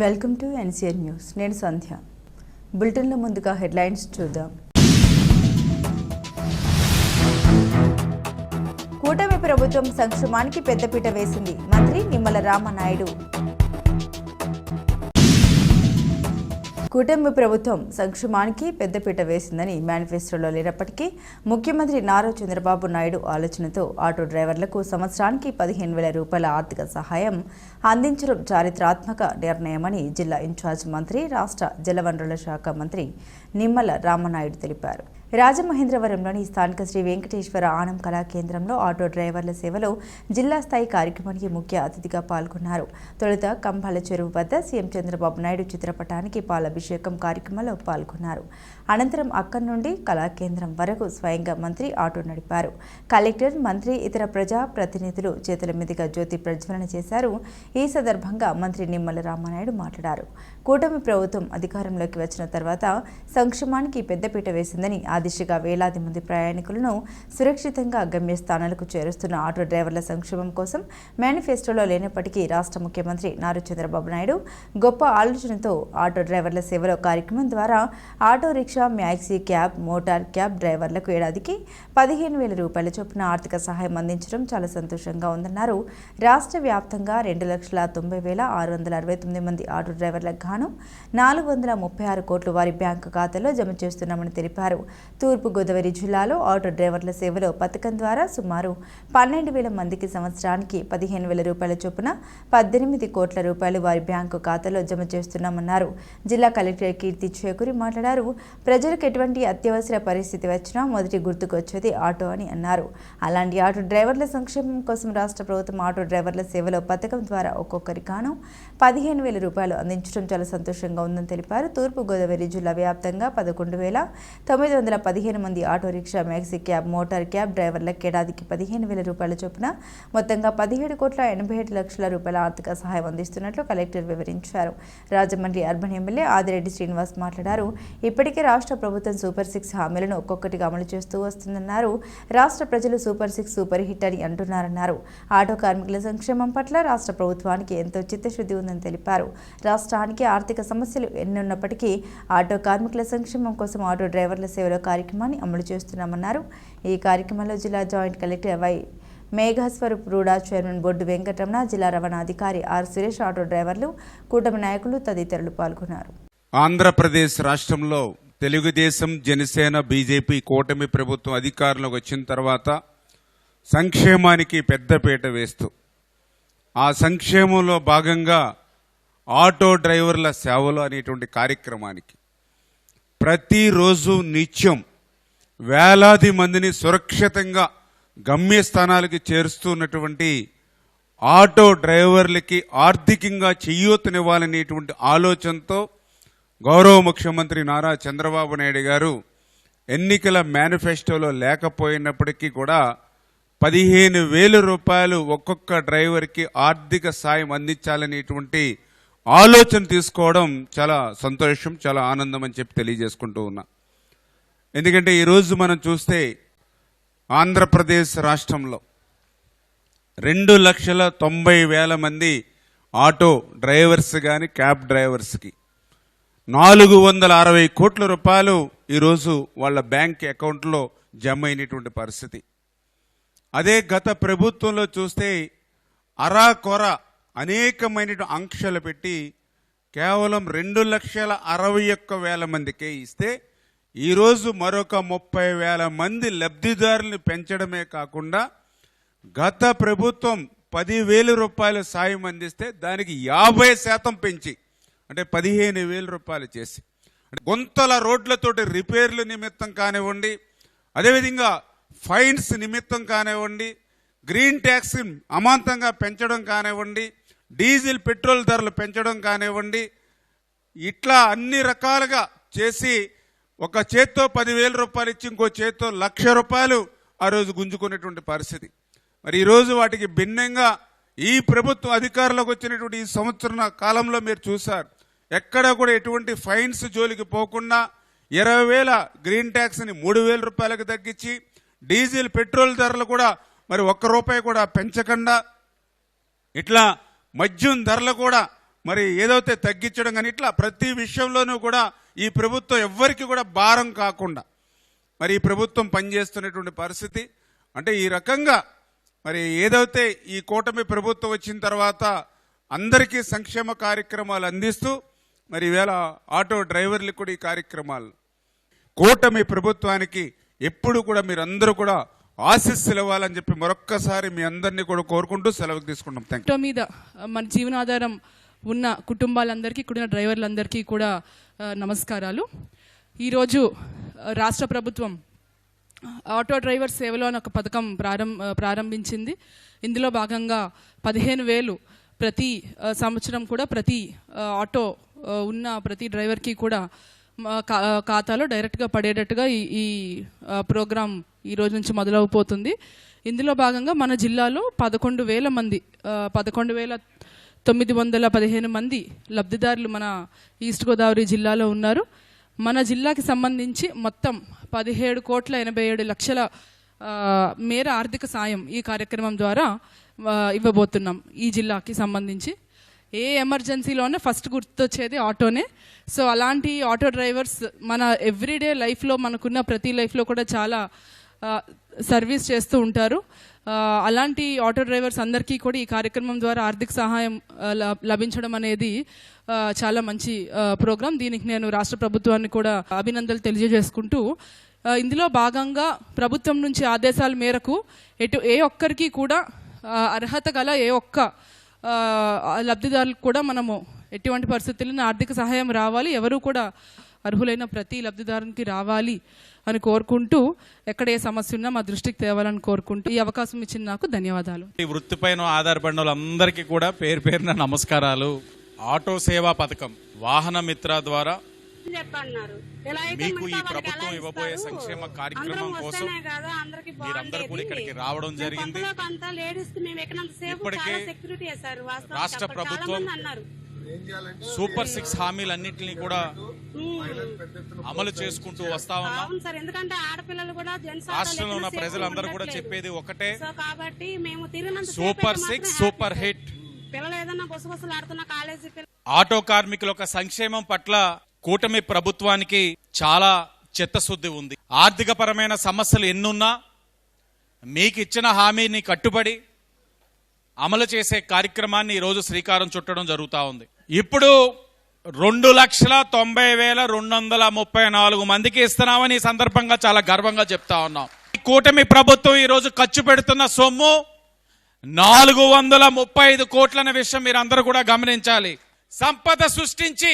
Welcome to NCR news. నేను సంధ్య. బులెటిన్లో ముందుగా హెడ్లైన్స్ చూద్దాం. కూటమి ప్రభుత్వం సంక్షేమానికి పెద్దపీట వేసింది మంత్రి నిమ్మల రామనాయుడు. కూటమి ప్రభుత్వం సంక్షేమానికి పెద్దపీట వేసిందని మేనిఫెస్టోలో లేనప్పటికీ ముఖ్యమంత్రి నారా చంద్రబాబు నాయుడు ఆలోచనతో ఆటో డ్రైవర్లకు సంవత్సరానికి పదిహేను వేల రూపాయల ఆర్థిక సహాయం అందించడం చారిత్రాత్మక నిర్ణయమని జిల్లా ఇన్ఛార్జ్ మంత్రి రాష్ట్ర జలవనరుల శాఖ మంత్రి నిమ్మల రామనాయుడు తెలిపారు. రాజమహేంద్రవరంలోని స్థానిక శ్రీ వెంకటేశ్వర ఆనం కళా కేంద్రంలో ఆటో డ్రైవర్ల సేవలో జిల్లా స్థాయి కార్యక్రమానికి ముఖ్య అతిథిగా పాల్గొన్నారు. తొలుత కంబాల చెరువు వద్ద సీఎం చంద్రబాబు నాయుడు చిత్రపటానికి పాలాభిషేకం కార్యక్రమంలో పాల్గొన్నారు. అనంతరం అక్కడి నుండి కళా కేంద్రం వరకు స్వయంగా మంత్రి ఆటో నడిపారు. కలెక్టర్ మంత్రి ఇతర ప్రజా ప్రతినిధులు చేతుల మీదుగా జ్యోతి ప్రజ్వలన చేశారు. ఈ సందర్భంగా మంత్రి నిమ్మల రామనాయుడు మాట్లాడారు. కూటమి ప్రభుత్వం అధికారంలోకి వచ్చిన తర్వాత సంక్షేమానికి పెద్దపీట వేసిందని ఆ దిశగా వేలాది మంది ప్రయాణికులను సురక్షితంగా గమ్యస్థానాలకు చేరుస్తున్న ఆటో డ్రైవర్ల సంక్షేమం కోసం మేనిఫెస్టోలో లేనప్పటికీ రాష్ట్ర ముఖ్యమంత్రి నారా చంద్రబాబు నాయుడు గొప్ప ఆలోచనతో ఆటో డ్రైవర్ల సేవలో కార్యక్రమం ద్వారా auto rickshaw maxi cab motor cab డ్రైవర్లకు ఏడాదికి పదిహేను వేల రూపాయల చొప్పున ఆర్థిక సహాయం అందించడం చాలా సంతోషంగా ఉందన్నారు. రాష్ట్ర వ్యాప్తంగా రెండు లక్షల తొంభై వేల ఆరు వందల అరవై తొమ్మిది మంది ఆటో డ్రైవర్ల డ్రైవర్లకు గాను నాలుగు వందల ముప్పై ఆరు కోట్లు వారి బ్యాంకు ఖాతాలో జమ చేస్తున్నామని తెలిపారు. తూర్పుగోదావరి జిల్లాలో ఆటో డ్రైవర్ల సేవలో పథకం ద్వారా సుమారు పన్నెండు వేల మందికి సంవత్సరానికి పదిహేను వేల రూపాయల చొప్పున పద్దెనిమిది కోట్ల రూపాయలు వారి బ్యాంకు ఖాతాలో జమ చేస్తున్నామన్నారు. జిల్లా కలెక్టర్ కీర్తి చేకూరి మాట్లాడారు. ప్రజలకు ఎటువంటి అత్యవసర పరిస్థితి వచ్చినా మొదటి గుర్తుకొచ్చేది ఆటో అని అన్నారు. అలాంటి ఆటో డ్రైవర్ల సంక్షేమం కోసం రాష్ట్ర ప్రభుత్వం ఆటో డ్రైవర్ల సేవలో పథకం ద్వారా ఒక్కొక్కరి గాను పదిహేను వేల రూపాయలు అందించడం చాలా సంతోషంగా ఉందని తెలిపారు. తూర్పుగోదావరి జిల్లా వ్యాప్తంగా పదకొండు వేల తొమ్మిది వందల పదిహేను మంది auto rickshaw maxi cab motor cab డ్రైవర్లకు ఏడాదికి పదిహేను వేల రూపాయల చొప్పున మొత్తంగా పదిహేడు కోట్ల ఎనభై ఏడు లక్షల రూపాయల ఆర్థిక సహాయం అందిస్తున్నట్లు కలెక్టర్ వివరించారు. రాజమండ్రి అర్బన్ ఎమ్మెల్యే ఆదిరెడ్డి శ్రీనివాస్ మాట్లాడారు. ఇప్పటికే రాష్ట్ర ప్రభుత్వం సూపర్ సిక్స్ హామీలను ఒక్కొక్కటిగా అమలు చేస్తూ వస్తుందన్నారు. రాష్ట్ర ప్రజలు సూపర్ సిక్స్ సూపర్ హిట్ అని అంటున్నారన్నారు. ఆటో కార్మికుల సంక్షేమం పట్ల రాష్ట్ర ప్రభుత్వానికి ఎంతో చిత్తశుద్ధి ఉందని తెలిపారు. రాష్ట్రానికి ఆర్థిక సమస్యలు ఎన్నున్నప్పటికీ ఆటో కార్మికుల సంక్షేమం కోసం ఆటో డ్రైవర్ల సేవల కార్యక్రమాన్ని అమలు చేస్తున్నామన్నారు. ఈ కార్యక్రమంలో జిల్లా joint collector Y Meghaswaroop RUDA chairman Boddu Venkataramana జిల్లా రవాణా అధికారి ఆర్ సురేష్ ఆటో డ్రైవర్లు కూటమి నాయకులు తదితరులు పాల్గొన్నారు. ఆంధ్రప్రదేశ్ రాష్ట్రంలో తెలుగుదేశం జనసేన బీజేపీ కూటమి ప్రభుత్వం అధికారంలోకి వచ్చిన తర్వాత సంక్షేమానికి పెద్దపీట వేస్తూ ఆ సంక్షేమంలో భాగంగా ఆటో డ్రైవర్ల సేవలు అనేటువంటి కార్యక్రమానికి ప్రతిరోజు నిత్యం వేలాది మందిని సురక్షితంగా గమ్యస్థానాలకి చేరుస్తున్నటువంటి ఆటో డ్రైవర్లకి ఆర్థికంగా చేయూతనివ్వాలనేటువంటి ఆలోచనతో గౌరవ ముఖ్యమంత్రి నారా చంద్రబాబు నాయుడు గారు ఎన్నికల మేనిఫెస్టోలో లేకపోయినప్పటికీ కూడా పదిహేను వేల రూపాయలు ఒక్కొక్క డ్రైవర్కి ఆర్థిక సాయం అందించాలనేటువంటి ఆలోచన తీసుకోవడం చాలా సంతోషం చాలా ఆనందం అని చెప్పి తెలియజేసుకుంటూ ఉన్నా. ఎందుకంటే ఈరోజు మనం చూస్తే ఆంధ్రప్రదేశ్ రాష్ట్రంలో రెండు లక్షల తొంభై వేల మంది ఆటో డ్రైవర్స్ కానీ క్యాబ్ డ్రైవర్స్కి నాలుగు వందల అరవై కోట్ల రూపాయలు ఈరోజు వాళ్ళ బ్యాంక్ అకౌంట్లో జమ అయినటువంటి పరిస్థితి. అదే గత ప్రభుత్వంలో చూస్తే అరా కొర అనేకమైన ఆంక్షలు పెట్టి కేవలం రెండు లక్షల అరవై ఒక్క వేల మందికే ఇస్తే ఈరోజు మరొక ముప్పై వేల మంది లబ్ధిదారులను పెంచడమే కాకుండా గత ప్రభుత్వం పదివేల రూపాయల సాయం అందిస్తే దానికి యాభై శాతం పెంచి అంటే పదిహేను వేల రూపాయలు చేసి అంటే గుంతల రోడ్లతోటి రిపేర్ల నిమిత్తం కానివ్వండి అదేవిధంగా ఫైన్స్ నిమిత్తం కానివ్వండి గ్రీన్ ట్యాక్స్ అమాంతంగా పెంచడం కానివ్వండి డీజిల్ పెట్రోల్ ధరలు పెంచడం కానివ్వండి ఇట్లా అన్ని రకాలుగా చేసి ఒక చేత్తో పదివేల రూపాయలు ఇచ్చి ఇంకో చేత్తో లక్ష రూపాయలు ఆ రోజు గుంజుకునేటువంటి పరిస్థితి. మరి ఈరోజు వాటికి భిన్నంగా ఈ ప్రభుత్వం అధికారంలోకి వచ్చినటువంటి ఈ సంవత్సరం కాలంలో మీరు చూశారు. ఎక్కడ కూడా ఎటువంటి ఫైన్స్ జోలికి పోకుండా ఇరవై వేల గ్రీన్ ట్యాక్స్ని మూడు వేల రూపాయలకు తగ్గించి డీజిల్ పెట్రోల్ ధరలు కూడా మరి ఒక్క రూపాయి కూడా పెంచకుండా ఇట్లా మద్యం ధరలు కూడా మరి ఏదైతే తగ్గించడం కానీ ఇట్లా ప్రతి విషయంలోనూ కూడా ఈ ప్రభుత్వం ఎవ్వరికి కూడా భారం కాకుండా మరి ఈ ప్రభుత్వం పనిచేస్తున్నటువంటి పరిస్థితి. అంటే ఈ రకంగా మరి ఏదైతే ఈ కూటమి ప్రభుత్వం వచ్చిన తర్వాత అందరికీ సంక్షేమ కార్యక్రమాలు అందిస్తూ మరి ఈవేళ ఆటో డ్రైవర్లకు కూడా ఈ కార్యక్రమాలు. కూటమి ప్రభుత్వానికి ఎప్పుడు కూడా మీరందరూ కూడా ఆశీస్సులు ఇవ్వాలని చెప్పి మరొక్కసారి మీ అందరినీ కూడా కోరుకుంటూ సెలవు తీసుకుంటాం. థ్యాంక్ మీద మన జీవనాధారం ఉన్న కుటుంబాలందరికీ ఇక్కడ ఉన్న డ్రైవర్లందరికీ కూడా నమస్కారాలు. ఈరోజు రాష్ట్ర ప్రభుత్వం ఆటో డ్రైవర్ సేవలో అని ఒక పథకం ప్రారం ప్రారంభించింది. ఇందులో భాగంగా పదిహేను వేలు ప్రతి సంవత్సరం కూడా ప్రతి ఆటో ఉన్న ప్రతి డ్రైవర్కి కూడా ఖాతాలో డైరెక్ట్గా పడేటట్టుగా ఈ ఈ ప్రోగ్రాం ఈ రోజు నుంచి మొదలవబోతుంది. ఇందులో భాగంగా మన జిల్లాలో పదకొండు వేల మంది పదకొండు వేల తొమ్మిది వందల పదిహేను మంది లబ్ధిదారులు మన ఈస్ట్ గోదావరి జిల్లాలో ఉన్నారు. మన జిల్లాకి సంబంధించి మొత్తం పదిహేడు కోట్ల ఎనభై ఏడు లక్షల మేర ఆర్థిక సాయం ఈ కార్యక్రమం ద్వారా ఇవ్వబోతున్నాం ఈ జిల్లాకి సంబంధించి. ఏ ఎమర్జెన్సీలోనే ఫస్ట్ గుర్తొచ్చేది ఆటోనే. సో అలాంటి ఆటో డ్రైవర్స్ మన ఎవ్రీడే లైఫ్లో మనకున్న ప్రతి లైఫ్లో కూడా చాలా సర్వీస్ చేస్తూ ఉంటారు. అలాంటి ఆటో డ్రైవర్స్ అందరికీ కూడా ఈ కార్యక్రమం ద్వారా ఆర్థిక సహాయం లభించడం అనేది చాలా మంచి ప్రోగ్రాం. దీనికి నేను రాష్ట్ర ప్రభుత్వాన్ని కూడా అభినందనలు తెలియజేసుకుంటూ ఇందులో భాగంగా ప్రభుత్వం నుంచి ఆదేశాల మేరకు ఎటు ఏ ఒక్కరికి కూడా అర్హత గల ఏ ఒక్క లబ్ధిదారులకు కూడా మనము ఎటువంటి పరిస్థితుల్లో ఆర్థిక సహాయం రావాలి ఎవరు కూడా అర్హులైన ప్రతి లబ్ధిదారునికి రావాలి అని కోరుకుంటూ ఎక్కడ ఏ సమస్య ఉన్నా మా దృష్టికి తేవాలని కోరుకుంటూ ఈ అవకాశం ఇచ్చిన నాకు ధన్యవాదాలు. ఈ వృత్తిపైన ఆధారపడిన వాళ్ళందరికీ కూడా పేరు పేరున నమస్కారాలు. ఆటో సేవా పథకం వాహన మిత్ర ద్వారా చెప్పన్నారు ఎలా అయితే మీకు ఈ ప్రభుత్వం ఇవ్వబోయే సంక్షేమ కార్యక్రమం కోసం వస్తేనే కదా అందరికీ మీరందరూ కూడా. ఇక్కడికి రావడం జరిగింది. ఇప్పటికే రాష్ట్ర ప్రభుత్వం సూపర్ సిక్స్ హామీలన్నింటినీ కూడా. అమలు చేసుకుంటూ వస్తా ఉన్నాం అవును సార్ ఎందుకంటే ఆడపిల్లలు కూడా జెంట్స్ రాష్ట్రంలో ఉన్న ప్రజలందరూ కూడా చెప్పేది ఒకటే కాబట్టి మేము సూపర్ సిక్స్ సూపర్. హిట్ పిల్లలు ఏదన్నా గుసగుసలు ఆడుతున్న కాలేజీ పిల్లలు ఆటో కార్మికుల యొక్క సంక్షేమం పట్ల కూటమి ప్రభుత్వానికి చాలా చిత్తశుద్ధి ఉంది. ఆర్థిక పరమైన సమస్యలు ఎన్నున్నా మీకు ఇచ్చిన హామీని కట్టుబడి అమలు చేసే కార్యక్రమాన్ని ఈరోజు శ్రీకారం చుట్టడం జరుగుతూ ఉంది. ఇప్పుడు రెండు లక్షల తొంభై వేల రెండు వందల ముప్పై నాలుగు మందికి ఇస్తున్నామని ఈ సందర్భంగా చాలా గర్వంగా చెప్తా ఉన్నాం. ఈ కూటమి ప్రభుత్వం ఈరోజు ఖర్చు పెడుతున్న సొమ్ము నాలుగు వందల ముప్పై ఐదు కోట్లన్న విషయం మీరు అందరూ కూడా గమనించాలి. సంపద సృష్టించి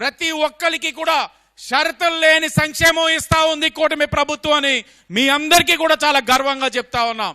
ప్రతి ఒక్కరికి కూడా షరతులు లేని సంక్షేమం ఇస్తా ఉంది కూటమి ప్రభుత్వం అని మీ అందరికీ కూడా చాలా గర్వంగా చెప్తా ఉన్నాం.